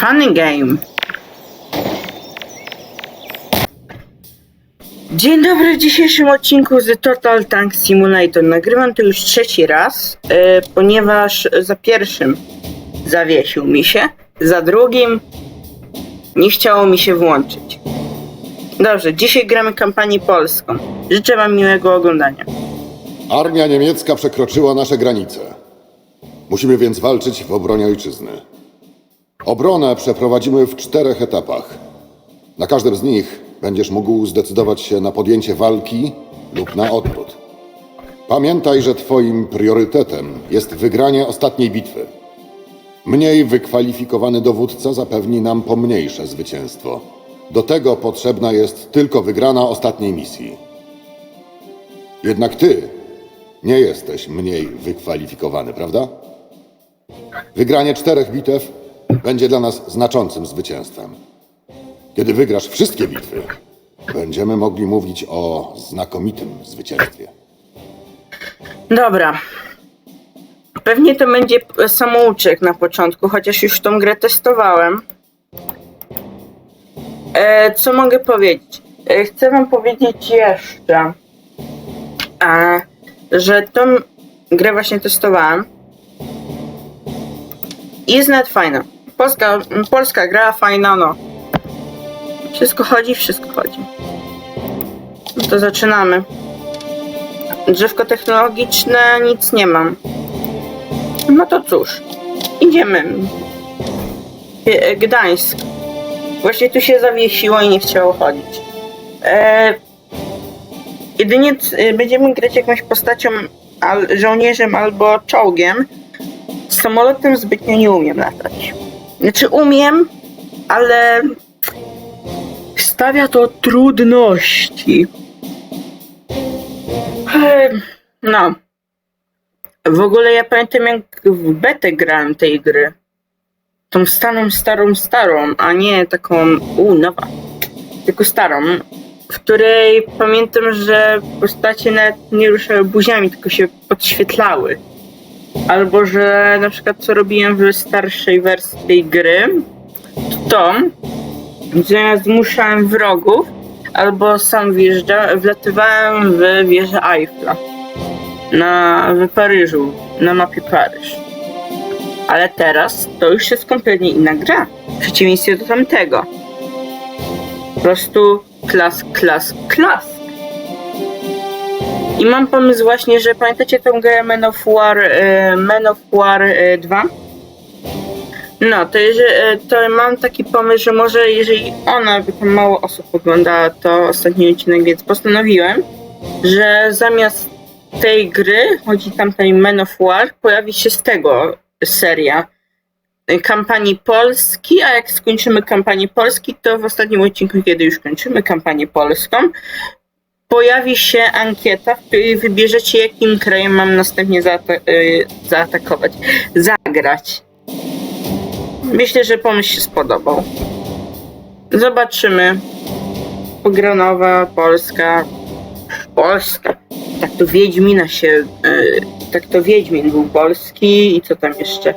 Funny game. Dzień dobry, w dzisiejszym odcinku z Total Tank Simulator. Nagrywam to już trzeci raz, e, ponieważ za pierwszym zawiesił mi się, za drugim nie chciało mi się włączyć. Dobrze, dzisiaj gramy kampanię polską. Życzę wam miłego oglądania. Armia niemiecka przekroczyła nasze granice. Musimy więc walczyć w obronie ojczyzny. Obronę przeprowadzimy w czterech etapach. Na każdym z nich będziesz mógł zdecydować się na podjęcie walki lub na odwrót. Pamiętaj, że twoim priorytetem jest wygranie ostatniej bitwy. Mniej wykwalifikowany dowódca zapewni nam pomniejsze zwycięstwo. Do tego potrzebna jest tylko wygrana ostatniej misji. Jednak ty nie jesteś mniej wykwalifikowany, prawda? Wygranie czterech bitew będzie dla nas znaczącym zwycięstwem. Kiedy wygrasz wszystkie bitwy, będziemy mogli mówić o znakomitym zwycięstwie. Dobra. Pewnie to będzie samouczek na początku, chociaż już tą grę testowałem. E, co mogę powiedzieć? E, chcę wam powiedzieć jeszcze, a, że tą grę właśnie testowałem. Jest nawet fajna. Polska, polska gra, fajna, no. Wszystko chodzi, wszystko chodzi. No to zaczynamy. Drzewko technologiczne, nic nie mam. No to cóż, idziemy. Gdańsk. Właśnie tu się zawiesiło i nie chciało chodzić. E, jedynie c- będziemy grać jakąś postacią, al, żołnierzem albo czołgiem. Samolotem zbytnio nie umiem latać. Znaczy umiem, ale stawia to trudności. Em, No. W ogóle ja pamiętam jak w betę grałem tej gry. Tą starą, starą, starą, a nie taką, u, nowa. Tylko starą, w której pamiętam, że postacie nawet nie ruszały buziami, tylko się podświetlały. Albo, że na przykład co robiłem w starszej wersji tej gry, to że ja zmuszałem wrogów, albo sam wjeżdża, wlatywałem w wieżę Eiffla na, w Paryżu, na mapie Paryż. Ale teraz to już jest kompletnie inna gra. W przeciwieństwie do tamtego. Po prostu klas, klas, klas. I mam pomysł właśnie, że pamiętacie tą grę Men of War, e, Men of War e, 2? No, to, jeżeli, e, to mam taki pomysł, że może jeżeli ona, tam mało osób oglądała to ostatni odcinek, więc postanowiłem, że zamiast tej gry, chodzi tam tej Men of War, pojawi się z tego seria e, kampanii Polski, a jak skończymy kampanię Polski, to w ostatnim odcinku, kiedy już kończymy kampanię polską, pojawi się ankieta, w której wybierzecie, jakim krajem mam następnie zaata- e, zaatakować, zagrać. Myślę, że pomysł się spodobał. Zobaczymy. Pogronowa, Polska. Polska. Tak to Wiedźmina się. Yy, tak to Wiedźmin był polski i co tam jeszcze?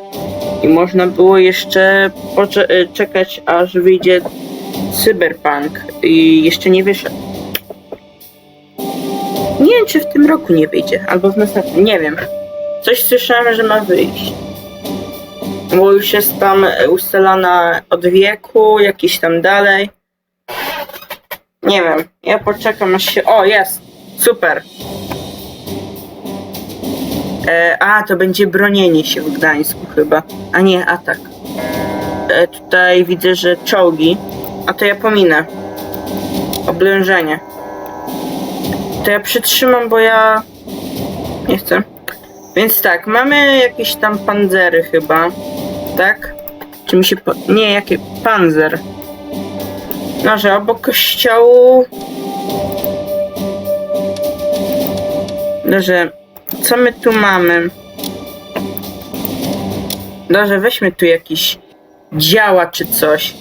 I można było jeszcze pocze- y, aż wyjdzie Cyberpunk i jeszcze nie wyszedł. Nie wiem, czy w tym roku nie wyjdzie, albo w następnym, nie wiem. Coś słyszałem, że ma wyjść bo już jest tam ustalana od wieku, jakiś tam dalej. Nie wiem, ja poczekam aż się. O, jest! Super! E, a, to będzie bronienie się w Gdańsku chyba. A nie, atak. E, tutaj widzę, że czołgi. A to ja pominę. Oblężenie. To ja przytrzymam, bo ja nie chcę. Więc tak, mamy jakieś tam panzery chyba. Tak? Czy mi się. Po... Nie, jakie. Panzer. No, że obok kościołu. Dobrze. Co my tu mamy? Dobrze, weźmy tu jakiś działa czy coś.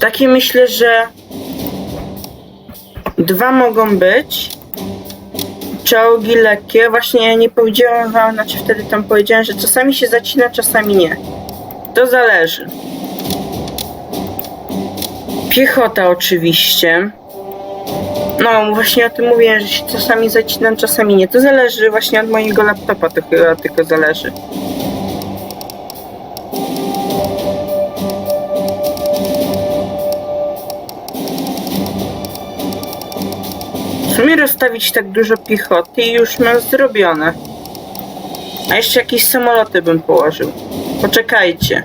Takie myślę, że dwa mogą być. Czołgi lekkie. Właśnie nie powiedziałem wam, znaczy wtedy tam powiedziałem, że czasami się zacina, czasami nie. To zależy. Piechota oczywiście. No, właśnie o tym mówiłem, że się czasami zacinam, czasami nie. To zależy właśnie od mojego laptopa, to chyba tylko zależy. Sumie rozstawić tak dużo piechoty i już mam zrobione. A jeszcze jakieś samoloty bym położył. Poczekajcie.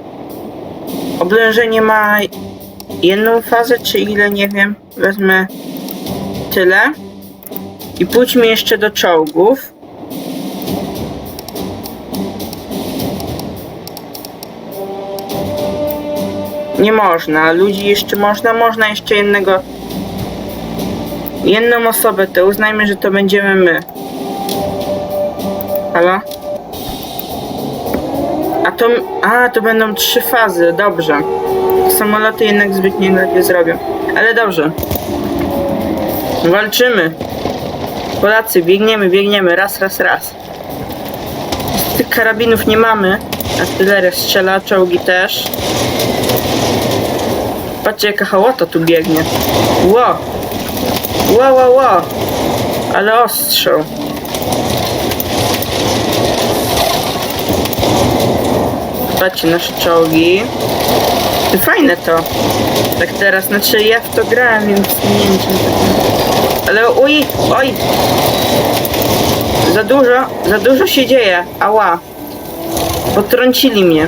Oblężenie ma jedną fazę, czy ile, nie wiem. Wezmę tyle. I pójdźmy jeszcze do czołgów. Nie można. Ludzi jeszcze można. Można jeszcze jednego. Jedną osobę to uznajmy, że to będziemy my. Halo? A to. A, to będą trzy fazy, dobrze. Samoloty jednak zbyt nie zrobią. Ale dobrze. Walczymy. Polacy, biegniemy, biegniemy. Raz, raz, raz. Tych karabinów nie mamy. Artyleria strzela, czołgi też. Patrzcie jaka hałota tu biegnie. Ło! Ło, ło, ło! Ale ostrzał. Patrzcie nasze czołgi. Fajne to. Tak teraz, znaczy ja w to grałem, więc nie wiem czym to... Ale uj, oj! Za dużo, za dużo się dzieje. Ała. Potrącili mnie.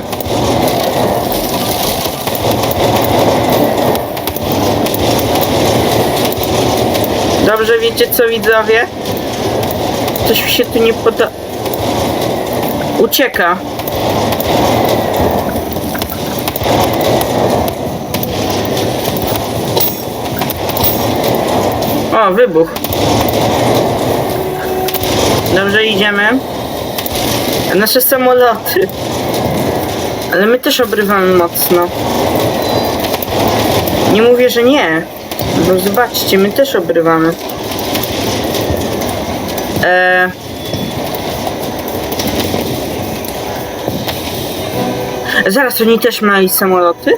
Wiecie co widzowie? Coś mi się tu nie poda... Ucieka. O, wybuch. Dobrze, idziemy. Nasze samoloty. Ale my też obrywamy mocno. Nie mówię, że nie. Bo zobaczcie, my też obrywamy. Eee... Zaraz, oni też mają samoloty?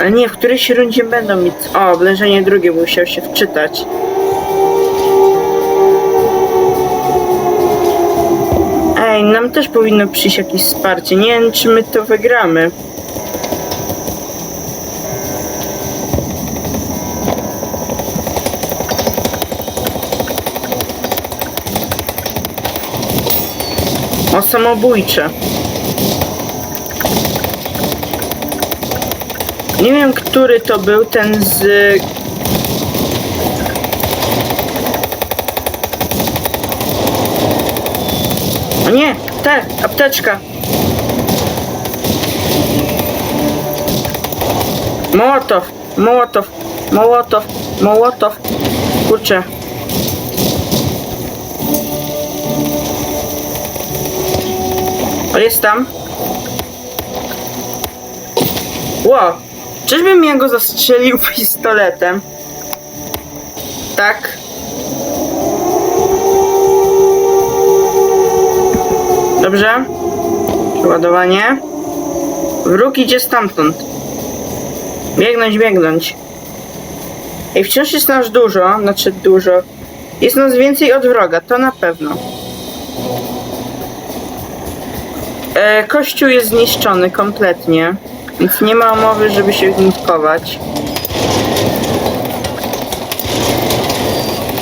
Ale nie, w którejś rundzie będą mieć... O, oblężenie drugie, musiał się wczytać. Ej, nam też powinno przyjść jakieś wsparcie. Nie wiem, czy my to wygramy. O, samobójcze. Nie wiem, który to był ten z... O nie, te, apteczka. Mołotow, Mołotow, Mołotow, Mołotow. Kurczę. O, jest tam. Ło! Czyżbym ja go zastrzelił pistoletem? Tak. Dobrze. Przeładowanie. Wróg idzie stamtąd. Biegnąć, biegnąć. I wciąż jest nas dużo, znaczy dużo. Jest nas więcej od wroga, to na pewno. E, kościół jest zniszczony kompletnie, więc nie ma mowy, żeby się w.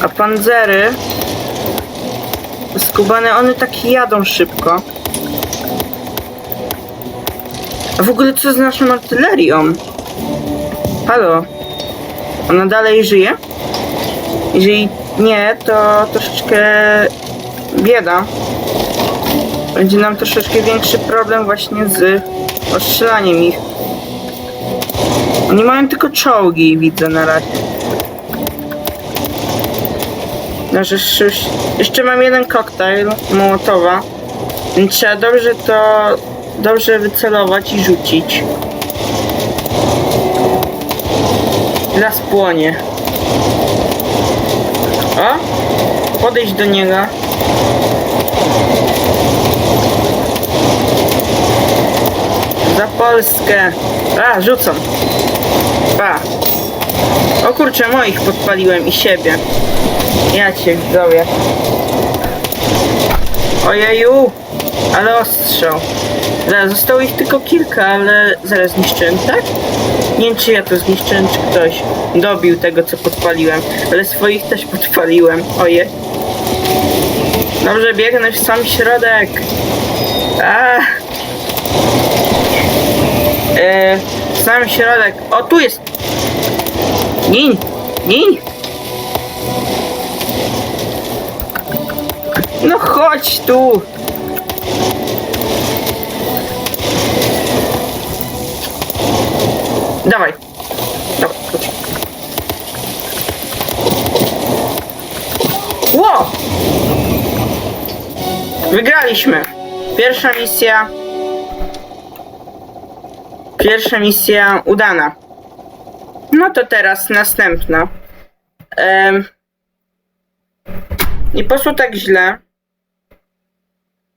A panzery skubane, one tak jadą szybko. A w ogóle co z naszą artylerią? Halo? Ona dalej żyje? Jeżeli nie, to troszeczkę bieda. Będzie nam troszeczkę większy problem właśnie z ostrzelaniem ich. Oni mają tylko czołgi, widzę na razie. No, że jeszcze, jeszcze mam jeden koktajl Mołotowa. Więc trzeba dobrze to dobrze wycelować i rzucić. Las płonie. O! Podejść do niego. Za Polskę! A, rzucam. Pa. O kurczę, moich podpaliłem i siebie. Ja cię widzowie. Ojeju! Ale ostrzał. Zaraz, zostało ich tylko kilka, ale zaraz zniszczyłem, tak? Nie wiem, czy ja to zniszczyłem, czy ktoś dobił tego, co podpaliłem. Ale swoich też podpaliłem. Oje. Dobrze, biegnę w sam środek. A. E, w sam środek. O, tu jest. Gin! Gin! No chodź tu! Dawaj, chodź. Ło! Wygraliśmy. Pierwsza misja. Pierwsza misja udana. No to teraz następna. Em, nie poszło tak źle,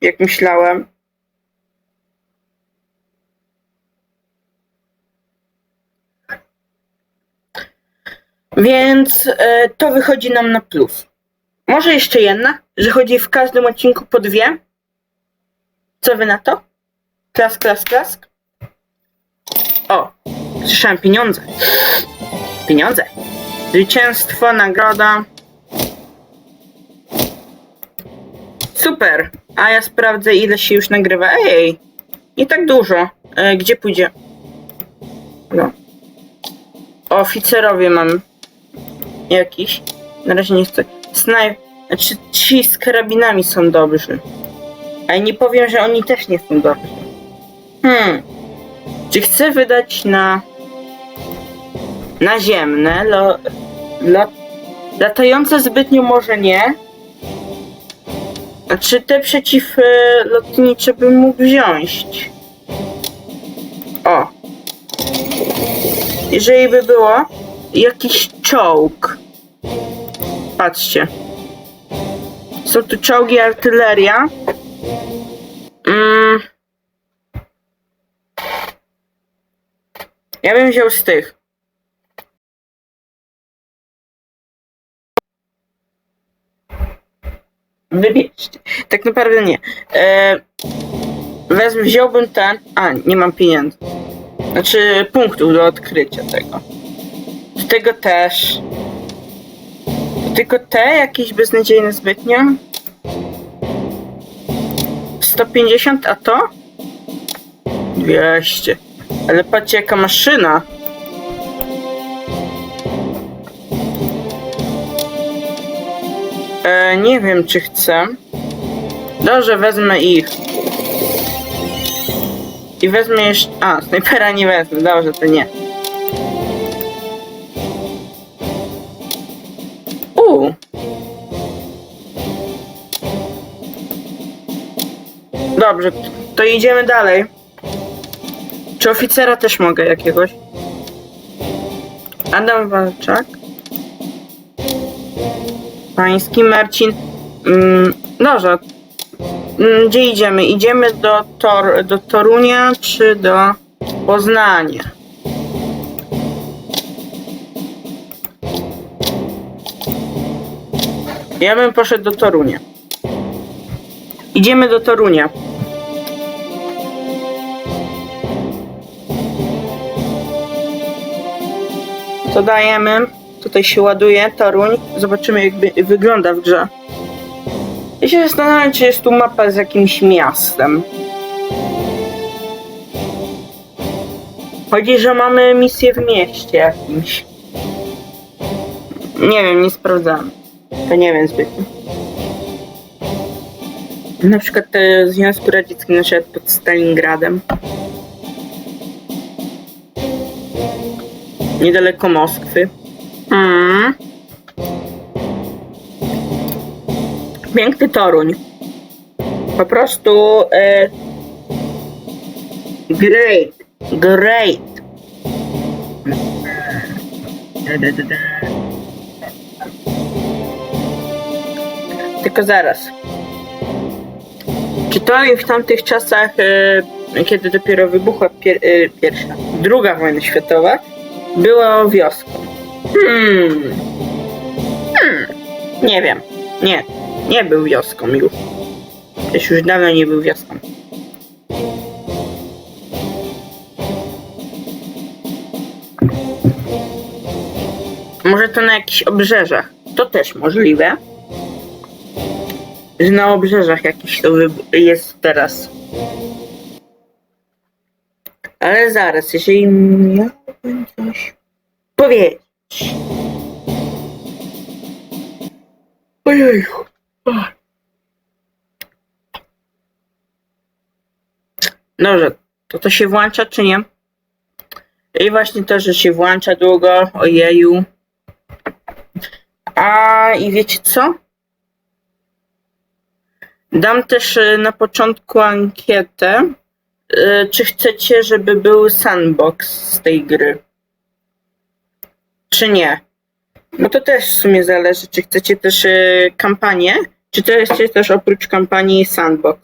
jak myślałem. Więc e, to wychodzi nam na plus. Może jeszcze jedna, że chodzi w każdym odcinku po dwie. Co wy na to? Klask, klask, klask. O, słyszałem pieniądze. Pieniądze. Zwycięstwo, nagroda. Super. A ja sprawdzę, ile się już nagrywa. Ej, nie tak dużo. E, gdzie pójdzie? No. Oficerowie mam jakiś. Na razie nie chcę. Snaj... Znaczy ci z karabinami są dobrzy. Ale nie powiem, że oni też nie są dobrzy. Hmm. Czy chcę wydać na naziemne, lo, lo, latające zbytnio może nie. A czy te przeciwlotnicze bym mógł wziąć? O. Jeżeli by było jakiś czołg. Patrzcie. Są tu czołgi, artyleria. Mm. Ja bym wziął z tych. Wybierzcie. Tak naprawdę nie. E, wezmę, wziąłbym ten. A, nie mam pieniędzy. Znaczy punktów do odkrycia tego. Z tego też. Tylko te jakieś beznadziejne zbytnio. 150, a to? 200. Ale patrzcie jaka maszyna. E, nie wiem czy chcę. Dobrze, wezmę ich. I wezmę jeszcze... A, snajpera nie wezmę. Dobrze, to nie. Dobrze, to idziemy dalej. Czy oficera też mogę jakiegoś? Adam Walczak. Pański Marcin. Mm, dobrze. Mm, Gdzie idziemy? Idziemy do, Tor do Torunia czy do Poznania? Ja bym poszedł do Torunia. Idziemy do Torunia. To dajemy. Tutaj się ładuje Toruń. Zobaczymy jak wygląda w grze. Ja się zastanawiam, czy jest tu mapa z jakimś miastem. Chodzi, że mamy misję w mieście jakimś. Nie wiem, nie sprawdzałem. To nie wiem zbytnio. Na przykład te Związku Radzieckim, na przykład pod Stalingradem. Niedaleko Moskwy. Mm. Piękny Toruń. Po prostu e, great, great. Tylko zaraz. Czy to w tamtych czasach e, kiedy dopiero wybuchła pier y, pierwsza, druga wojna światowa, była wioską. Hmm. Hmm. Nie wiem. Nie. Nie był wioską już. Też już dawno nie był wioską. Może to na jakichś obrzeżach. To też możliwe. Że na obrzeżach jakiś to jest teraz. Ale zaraz, jeżeli miałbym coś powiedzieć. Ojej. Dobrze, to to się włącza czy nie? I właśnie to, że się włącza długo, ojeju. A i wiecie co? Dam też y, na początku ankietę, czy chcecie, żeby był sandbox z tej gry. Czy nie? Bo to też w sumie zależy, czy chcecie też y, kampanię, czy to chcecie też oprócz kampanii sandbox.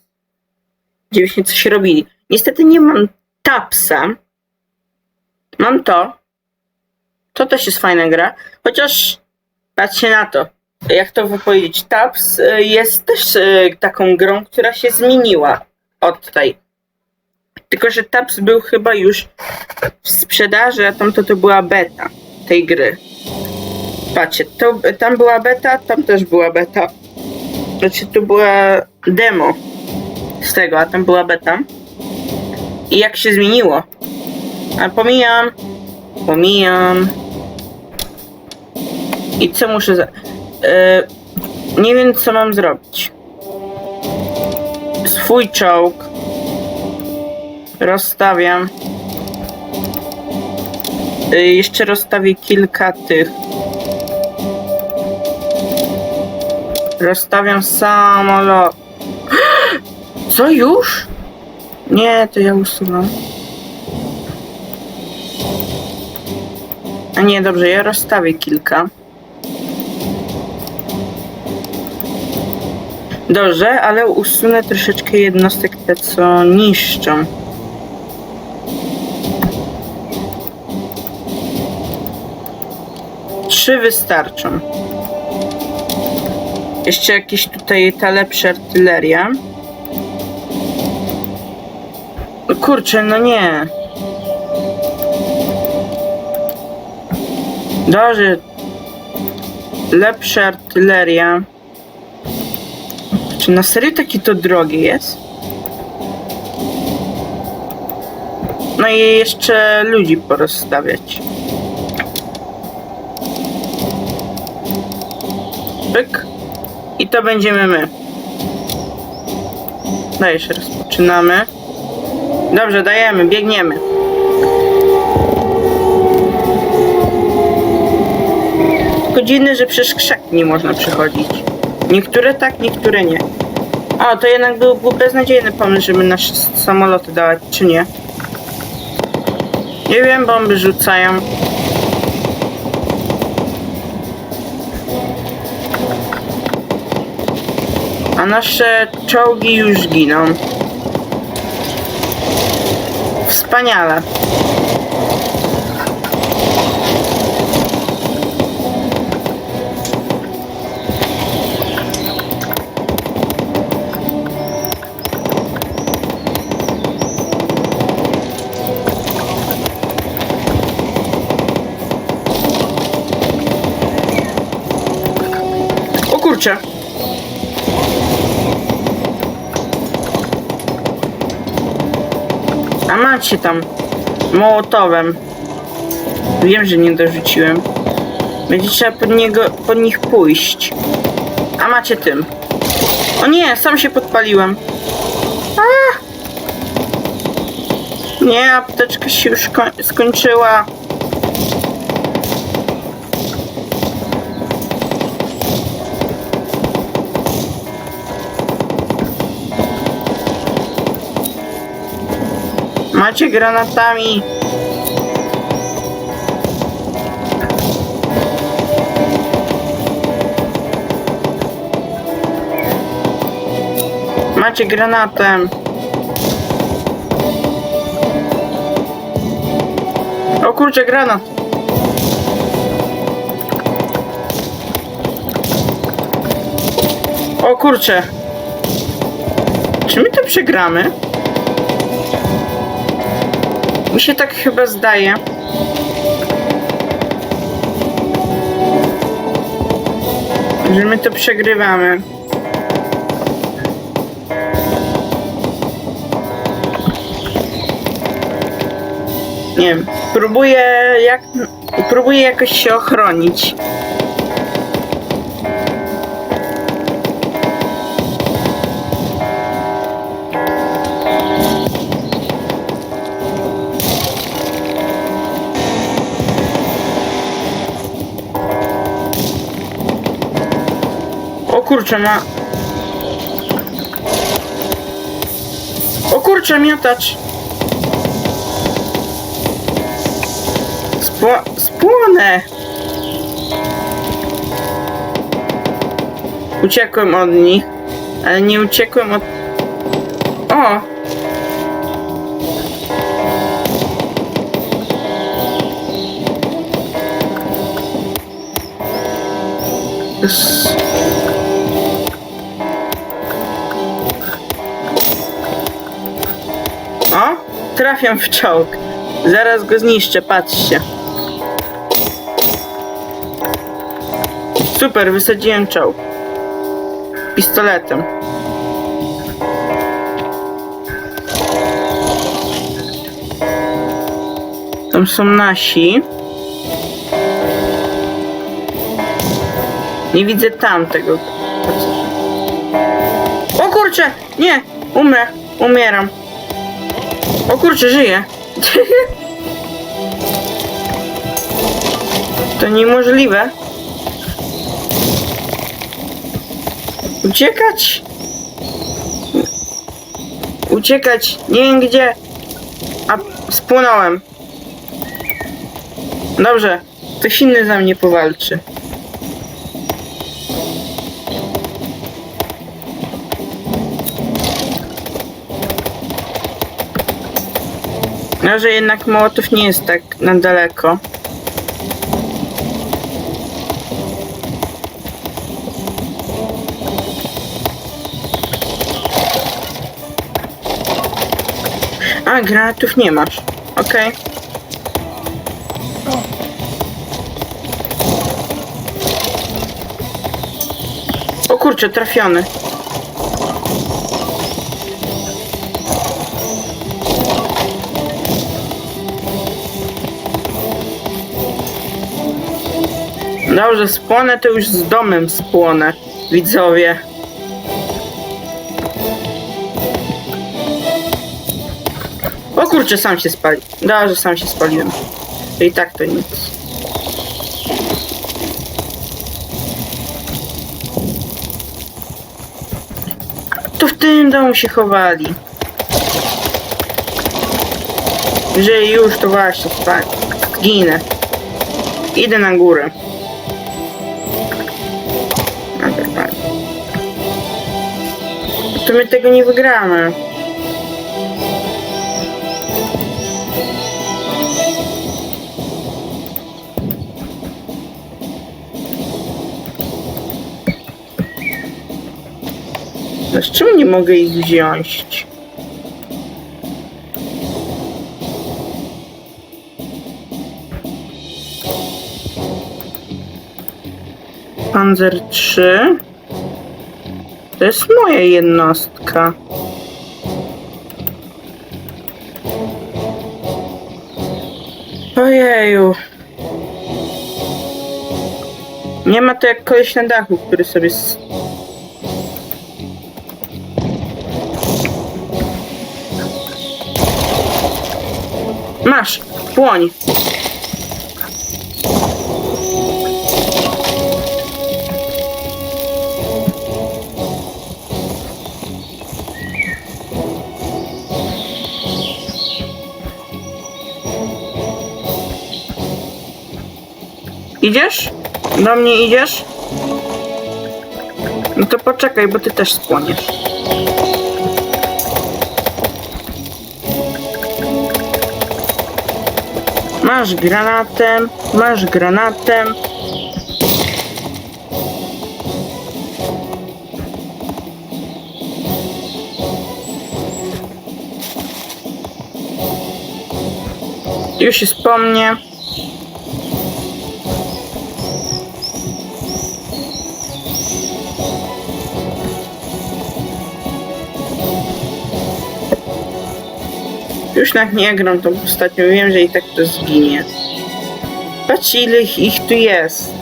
Gdzie byśmy coś robili. Niestety nie mam tapsa. Mam to. To też jest fajna gra. Chociaż patrzcie na to. Jak to powiedzieć? Taps y, jest też y, taką grą, która się zmieniła od tej. Tylko, że Taps był chyba już w sprzedaży, a tamto to była beta tej gry. Patrzcie, to, tam była beta, tam też była beta. Znaczy, tu była demo z tego, a tam była beta. I jak się zmieniło. A pomijam. Pomijam. I co muszę za... E, nie wiem, co mam zrobić. Swój czołg rozstawiam. E, jeszcze rozstawię kilka tych. Rozstawiam samolot. Co już? Nie, to ja usuwam. A nie, dobrze, ja rozstawię kilka. Dobrze, ale usunę troszeczkę jednostek te, co niszczą. Trzy wystarczą. Jeszcze jakieś tutaj ta lepsza artyleria. No Kurczę, no nie. Dobrze. Lepsza artyleria. Czy na serio takie to drogie jest? No i jeszcze ludzi porozstawiać. Pyk. I to będziemy my. Dajesz, rozpoczynamy. Dobrze, dajemy, biegniemy. Dziwne, że przez krzaki nie można przechodzić. Niektóre tak, niektóre nie. A, to jednak był, był beznadziejny pomysł, żeby nasze samoloty dawać, czy nie? Nie wiem, bomby rzucają. A nasze czołgi już giną. Wspaniale. O. A macie tam mołotowem. Wiem, że nie dorzuciłem. Będzie trzeba pod niego, pod nich pójść. A macie tym. O nie, sam się podpaliłem. A! Nie, apteczka się już koń- skończyła. Macie granatami! Macie granatem! O kurczę, granat! O kurczę! Czy my to przegramy? Się tak chyba zdaje. Że my to przegrywamy. Nie wiem. Próbuję jak. Próbuję jakoś się ochronić. Kurczę, ma. O kurczę, miotacz. Spło spłonę. Uciekłem od nich, ale nie uciekłem od... O! S- Trafiam w czołg. Zaraz go zniszczę, patrzcie. Super, wysadziłem czołg. Pistoletem. Tam są nasi. Nie widzę tamtego. O kurczę! Nie! Umrę! Umieram. O kurczę, żyję. To niemożliwe. Uciekać? Uciekać, nie wiem gdzie. A spłonąłem. Dobrze, ktoś inny za mnie powalczy. No, że jednak Mołotów nie jest tak na daleko. A, granatów nie masz. Okej. O kurczę, trafiony. Dobrze, spłonę to już z domem spłonę, widzowie. O kurczę, sam się spali. Dobrze, sam się spaliłem. I tak to nic. To w tym domu się chowali. Jeżeli już, to właśnie spali. Ginę. Idę na górę. To my tego nie wygramy. Z czym nie mogę ich wziąć? Panzer 3. To jest moja jednostka. Ojeju. Nie ma to jak koleś na dachu, który sobie s- Masz, płoń. Idziesz? Do mnie idziesz? No to poczekaj, bo ty też spłoniesz. Masz granatem, masz granatem. Już jest po Już nawet nie gram tą postacią, wiem, że i tak to zginie. Patrz ile ich, ich tu jest.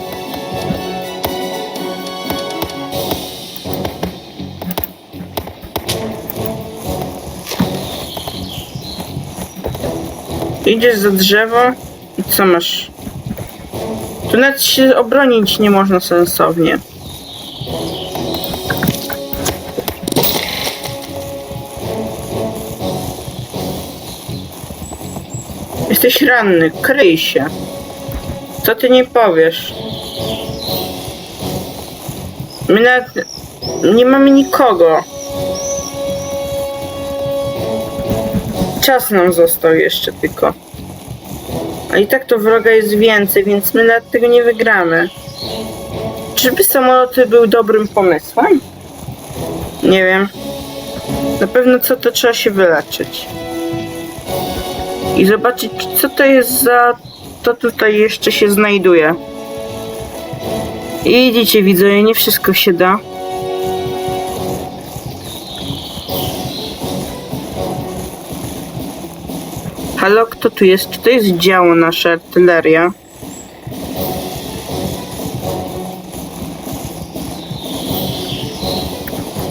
Idziesz za drzewo i co masz? Tu nawet się obronić nie można sensownie. Jesteś ranny, kryj się. Co ty nie powiesz? My nawet nie mamy nikogo. Czas nam został jeszcze tylko. A i tak to wroga jest więcej, więc my nawet tego nie wygramy. Czyżby samoloty był dobrym pomysłem? Nie wiem. Na pewno co to trzeba się wyleczyć. I zobaczyć, co to jest za... To tutaj jeszcze się znajduje. Idziecie, widzę, nie wszystko się da. Halo, kto tu jest? Czy to jest działo nasza artyleria?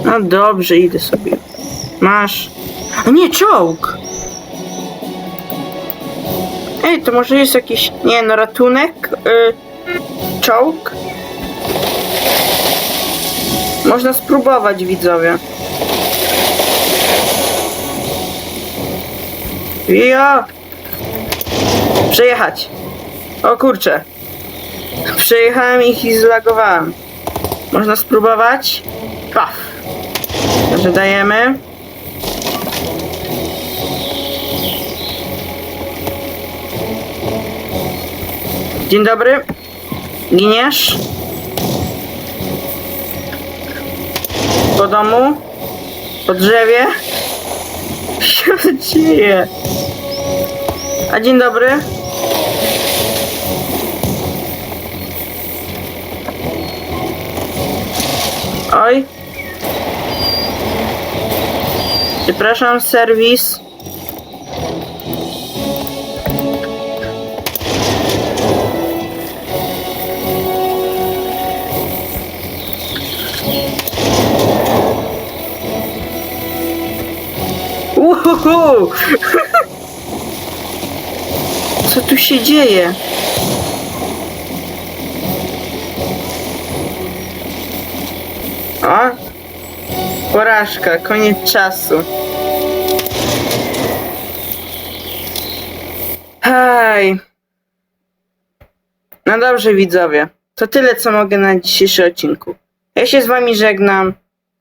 No dobrze, idę sobie. Masz. A nie, czołg! Ej, to może jest jakiś, nie no, ratunek? Y, czołg? Można spróbować, widzowie. Ja! Przejechać. O kurczę. Przejechałem ich i zlagowałem. Można spróbować? Paf. Także Dzień dobry. Giniesz? Po domu? Po drzewie? Co się dzieje? A dzień dobry. Oj. Przepraszam, serwis. Uhuhu! Co tu się dzieje? O! Porażka, koniec czasu. Hej. No dobrze, widzowie. To tyle, co mogę na dzisiejszym odcinku. Ja się z wami żegnam.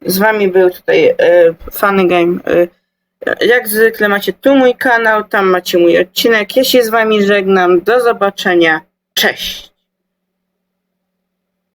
Z wami był tutaj e, Funny Game. E, jak zwykle macie tu mój kanał, tam macie mój odcinek. Ja się z wami żegnam. Do zobaczenia. Cześć.